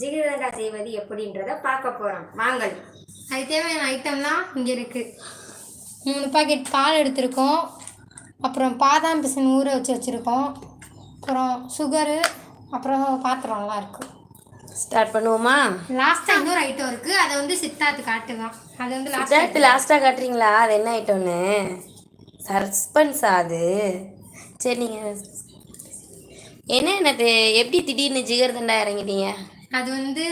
ஜிகிரதண்டா செய்வது எப்படின்றத பார்க்க போறோம். வாங்கள் அது தேவையான ஐட்டம்லாம் இங்கே இருக்குது மூணு பாக்கெட் பால் எடுத்திருக்கோம். அப்புறம் பாதாம் பிசின் ஊற வச்சு வச்சுருக்கோம். அப்புறம் சுகரு அப்புறம் பாத்திரம்லாம் இருக்குது ஸ்டார்ட் பண்ணுவோமா? லாஸ்ட்டாக இன்னொரு ஐட்டம் இருக்குது அதை வந்து சித்தாத்து காட்டுதான். அது வந்து லாஸ்ட் சித்தார்த்து லாஸ்ட்டாக காட்டுறீங்களா? அது என்ன ஐட்டம்னு சஸ்பென்ஸா அது? சரி நீங்கள் என்ன என்னது? எப்படி திடீர்னு ஜிகர்தண்டா இறங்கிட்டீங்க? அது வந்து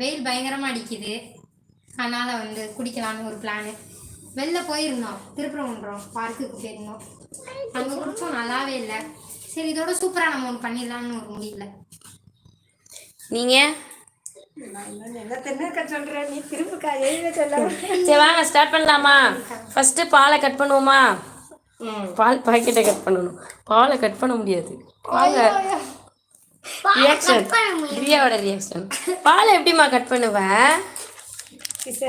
வெயில் பயங்கரமாக அடிக்குது. அதனால் வந்து குடிக்கலான்னு ஒரு பிளானு வெளில போயிருந்தோம். திருப்பரங்குன்றம் பார்க்குக்கு போயிருந்தோம். அங்கே குடிச்சோம். நல்லாவே இல்லை. சரி இதோட சூப்பராக நம்ம ஒன்று பண்ணிடலாம்னு ஒரு முடியல நீங்கள் என்ன தென்னக்க சொல்ற நீ திரும்ப எழுத சொல்ல சரி வாங்க ஸ்டார்ட் பண்ணலாமா? ஃபஸ்ட்டு பாலை கட் பண்ணுவோமா? பால் பாக்கெட்டை கட் பண்ணணும். பாலை கட் பண்ண முடியாது. வாங்க. ரியாக்ஷன் திவ்யாவோட ரியாக்ஷன் பாலை எப்படிம்மா கட் பண்ணுவேன்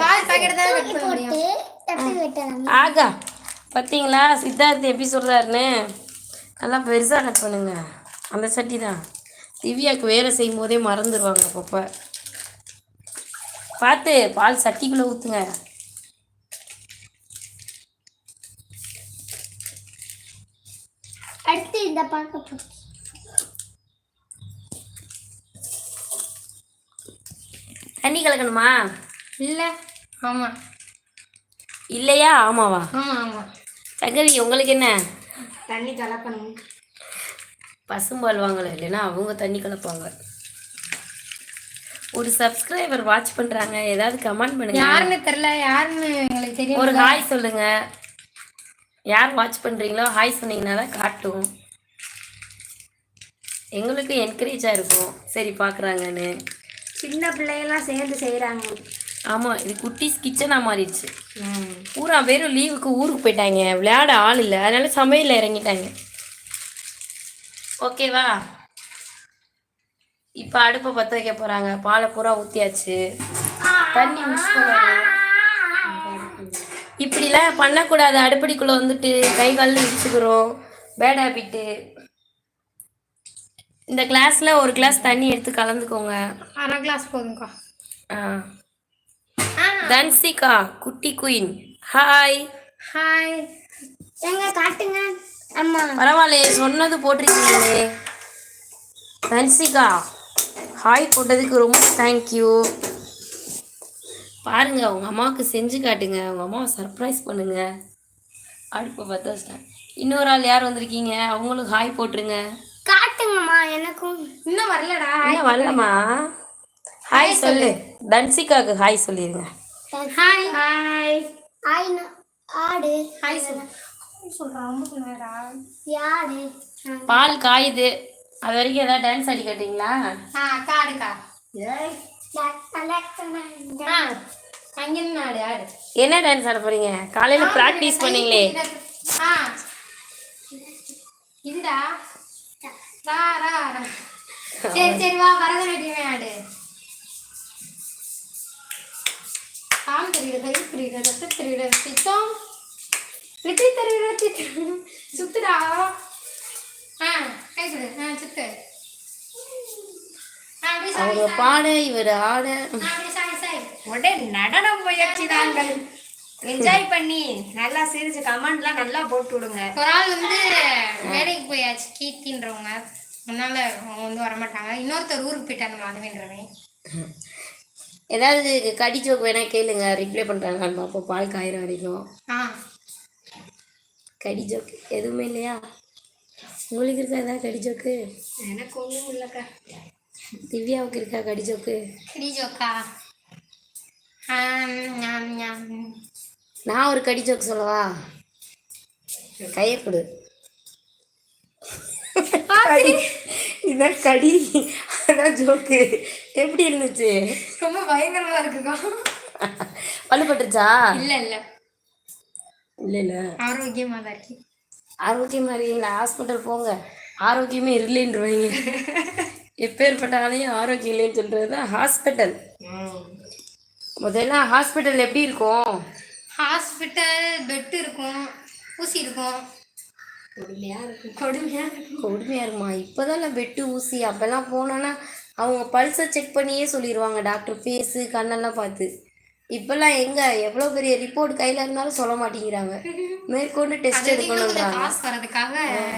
பால் பாக்கெட் தான் கட் பண்ண முடியும் ஆகா பார்த்தீங்களா சித்தார்த் எப்படி சொல்கிறாருன்னு நல்லா பெருசாக கட் பண்ணுங்க. அந்த சட்டி தான். திவ்யாவுக்கு வேலை செய்யும் போதே மறந்துடுவாங்க அப்பப்போ. பார்த்து பால் சட்டிக்குள்ளே ஊற்றுங்க அடுத்து இந்த பார்க்க தண்ணி கலக்கணுமா? இல்லை. ஆமாம் இல்லையா? ஆமாவா? ஆமாம் ஆமாம் சங்கரி உங்களுக்கு என்ன? தண்ணி கலக்கணும். பசும்பால் வாங்கலை இல்லைன்னா அவங்க தண்ணி கலப்பாங்க. ஒரு சப்ஸ்கிரைபர் வாட்ச் பண்ணுறாங்க ஏதாவது கமெண்ட் பண்ணுங்க. யாருன்னு தெரில யாருன்னு எங்களுக்கு தெரியும் ஒரு ஹாய் சொல்லுங்க. யார் வாட்ச் பண்ணுறீங்களோ ஹாய் சொன்னீங்கன்னா தான் காட்டும். எங்களுக்கு என்கரேஜாக இருக்கும். சரி பார்க்குறாங்கன்னு. சின்ன பிள்ளையெல்லாம் சேர்ந்து செய்கிறாங்க ஆமாம் இது குட்டீஸ் கிச்சனாக மாறிடுச்சு. பூரா பேரும் லீவுக்கு ஊருக்கு போயிட்டாங்க. விளையாட ஆள் இல்லை. அதனால சமையலில் இறங்கிட்டாங்க. ஓகேவா இப்போ அடுப்பை பற்ற வைக்க போகிறாங்க பாலை பூரா ஊற்றியாச்சு தண்ணி மிஸ் பண்ணணும். இப்படிலாம் பண்ணக்கூடாது. அடுப்படிக்குள்ளே வந்துட்டு கை கால் இடிச்சுக்கிறோம். பேட் ஹேபிட்டு இந்த கிளாஸில் ஒரு கிளாஸ் தண்ணி எடுத்து கலந்துக்கோங்க. அரை கிளாஸ் போதும்க்கா. ஆ. தன்சிகா குட்டி குயின். ஹாய் ஹாய் எங்க காட்டுங்க? அம்மா. பரவாயில்லையே சொன்னது போட்டிருக்கீங்களே. தன்சிகா ஹாய் போட்டதுக்கு ரொம்ப தேங்க்யூ பாருங்க உங்க அம்மாவுக்கு செஞ்சு காட்டுங்க. உங்க அம்மாவை சர்ப்ரைஸ் பண்ணுங்க. அடுப்பை பற்ற வச்சிட்டேன். இன்னொரு ஆள் யார் வந்திருக்கீங்க? அவங்களும் ஹாய் போட்டுருங்க. காட்டுங்கம்மா எனக்கும் இன்னும் வரலடா. என்ன வரலம்மா. ஹாய் சொல்லு. தன்சிகாவுக்கு ஹாய் சொல்லிடுங்க ஹாய் ஹாய் ஆயினா ஆடு. ஹாய் யாடு பால் காயுது. அது வரைக்கும் ஏதாவது டான்ஸ் ஆடி காட்டுறீங்களா ஆ காடுக்கா அங்கிருந்து ஆடு ஆடு. என்ன டான்ஸ் ஆட போறீங்க? காலையில ப்ராக்டிஸ் பண்ணீங்களே. ஆ. இதுடா. சரி சரி வா பரதநாட்டியமே ஆடு தாம் தெரியுது கை தெரியுது ரத்த தெரியுது சித்தம் ரித்தி தெரியுது சுத்துடா ஆ கை கொடு ஆ சுத்து அவங்க பாட இவர் ஆட ஆ, அப்படியே சாய் சாய் உடனே நடன முயற்சி தாங்கள் என்ஜாய் பண்ணி நல்லா சிரிச்சு கமெண்ட்லாம் நல்லா போட்டு விடுங்க. ஒரு ஆள் வந்து வேலைக்கு போயாச்சு கீர்த்தின்றவங்க. அதனால அவங்க வந்து வரமாட்டாங்க. இன்னொருத்தர் ஊருக்கு போயிட்டாங்க மாதவேன்றவன் ஏதாவது கடி ஜோக் வேணா கேளுங்க. ரிப்ளை பண்றாங்களான்னு பார்ப்போம் பால் காயிற வரைக்கும். ஆ. கடி ஜோக் எதுவுமே இல்லையா? உங்களுக்கு இருக்கா ஏதாவது கடி ஜோக்கு எனக்கு ஒன்றும் இல்லைக்கா. திவ்யாவுக்கு இருக்கா கடி ஜோக்கு கிடி ஜோக்கா. நான் ஒரு கடி ஜோக் சொல்லவா? கையை கொடு. இதான் கடி. அதான் ஜோக்கு எப்படி இருந்துச்சு? ரொம்ப பயங்கரமா இருக்குக்கா. பல்லு பட்டுச்சா இல்ல இல்ல. இல்லை இல்லை. ஆரோக்கியமா தான் இருக்கு. ஆரோக்கியமாக இருக்கீங்களா? ஹாஸ்பிட்டல் போங்க. ஆரோக்கியமே இல்லைன்றவங்க. எப்பேற்பட்ட ஆளையும் ஆரோக்கியம் இல்லைன்னு சொல்கிறது தான் ஹாஸ்பிட்டல் முதல்ல ஹாஸ்பிட்டல் எப்படி இருக்கும்? ஹாஸ்பிட்டல் பெட் இருக்கும் ஊசி இருக்கும். கொடுமையா இருக்கும் கொடுமையா இருக்கும் கொடுமையாக இருக்குமா? இப்போதான் பெட்டு ஊசி அப்போல்லாம் போனோன்னா அவங்க பல்ஸை செக் பண்ணியே சொல்லிடுவாங்க டாக்டர் ஃபேஸு கண்ணெல்லாம் பார்த்து. இப்போல்லாம் எங்கே? எவ்வளோ பெரிய ரிப்போர்ட் கையில் இருந்தாலும் சொல்ல மாட்டேங்கிறாங்க. மேற்கொண்டு டெஸ்ட் எடுக்கணுன்றாங்க காசு வரதுக்காக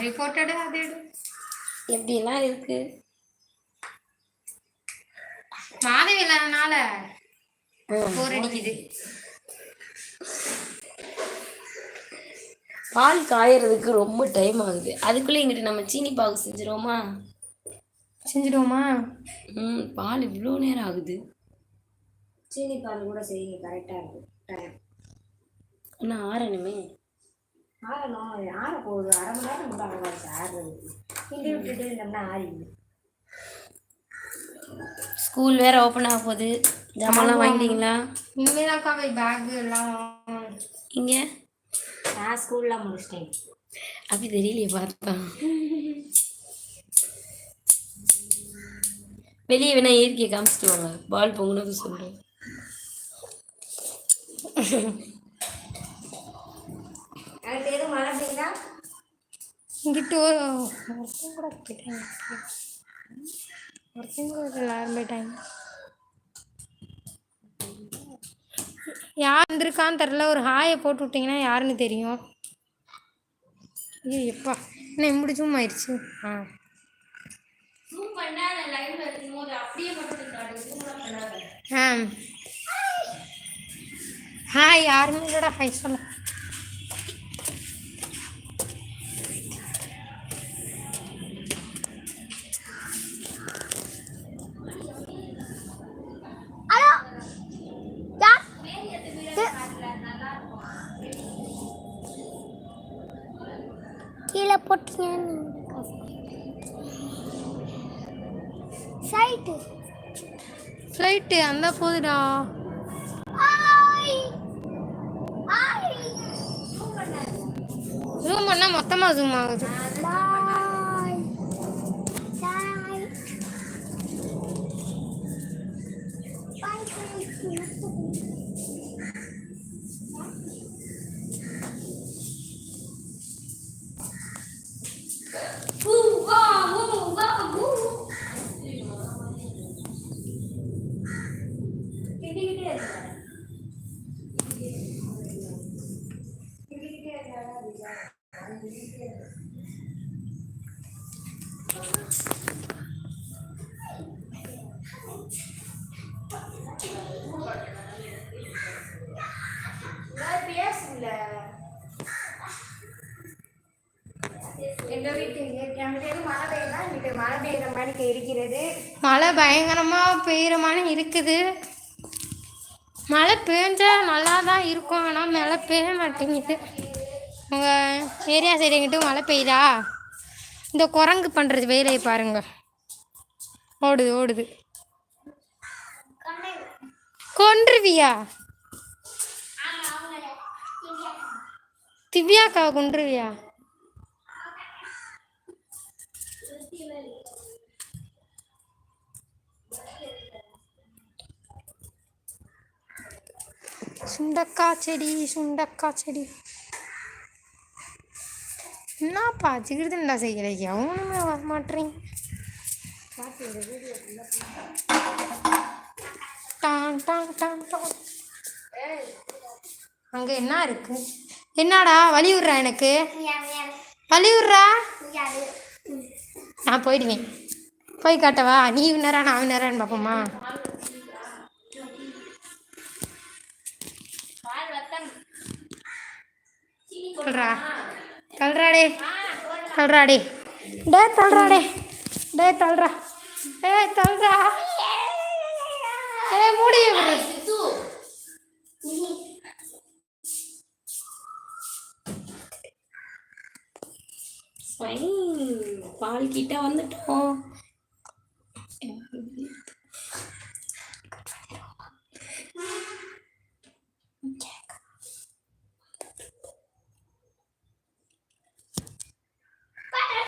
ரிப்போர்ட்டடு அது எடு. எப்படிலாம் இருக்கு. மாதவி இல்லாதனால போர் அடிக்குது. பால் காயறதுக்கு ரொம்ப டைம் ஆகுது. அதுக்குள்ளே இங்கிட்டு நம்ம சீனி பாகு செஞ்சிருவோமா? செஞ்சிடுவோமா? ம் பால் இவ்வளோ நேரம் ஆகுது. சீனி பால் கூட செய்யுங்க கரெக்டாக இருக்கும். டைம் இன்னும் ஆறணுமே. ஆறணும். ஆற போகுது. அரை மணி நேரம் கூட ஆகாது ஆறுறதுக்கு கிண்டி விட்டுட்டு இருந்தோம்னா ஆறிடுது. ஸ்கூல் வேற ஓப்பன் ஆக போகுது. ஜாமான்லாம் வாங்கிட்டீங்களா? இனிமேதாக்கா போய் பேக் எல்லாம். இங்கே? நான் ஸ்கூல்லாம் முடிச்சிட்டேன். அப்படி தெரியலையே பார்த்தா. வெளியே வேணா இயற்கையை காமிச்சிட்டு வாங்க. பால் பொங்குனது சொல்கிறேன் இங்கிட்டு ஒரு ஒருத்தன் கூட போயிட்டாங்க. ஒருத்தன் கூட எல்லாரும் போயிட்டாங்க யார் வந்திருக்கான்னு தெரில ஒரு ஹாயை போட்டு விட்டிங்கன்னா யாருன்னு தெரியும். ஐயோ எப்பா. என்ன ஆயிடுச்சு. ஆ. ஜூம் ஜூம்லாம் பண்ணாத. ஆ. ஹாய் யாருமே இல்லைடா ஹாய் சொல்ல. சைட்டு ஃப்ளைட்டு அந்த ஆய் ஜூம் பண்ணால் மொத்தமாக ஜூம் ஆகுது பாய் பாய் மழை மழை மாதிரி இருக்கிறது. மழை பயங்கரமாக பெய்கிற மாதிரி இருக்குது. மழை பெஞ்சா நல்லா தான் இருக்கும். ஆனால் மழை பெய்ய மாட்டேங்குது. உங்கள் ஏரியா சைடு மழை பெய்யுதா? இந்த குரங்கு பண்ணுறது வேலையை பாருங்க. ஓடுது ஓடுது. கொன்றுவியா? திவ்யாக்காவை கொன்றுவியா? சுண்டக்காய் செடி சுண்டக்காய் செடி. என்னப்பா ஜிகிருதுண்டா செய்யலை எவனுமே வர மாட்டேறீங்க டான் டாங் டான். அங்கே என்ன இருக்கு? என்னடா? வழி விட்றா எனக்கு? வழி விட்றா? நான் போயிடுவேன். போய் காட்டவா? நீ வினரா நான் வினரான்னு பார்ப்போமா சொல்றா தள்ளுறா டே தள்ளுறா டே டே தள்ளுறா டே தள்ளுறா டே தள்ளுறா ஏ மூடி பால் கிட்ட வந்துட்டோம்.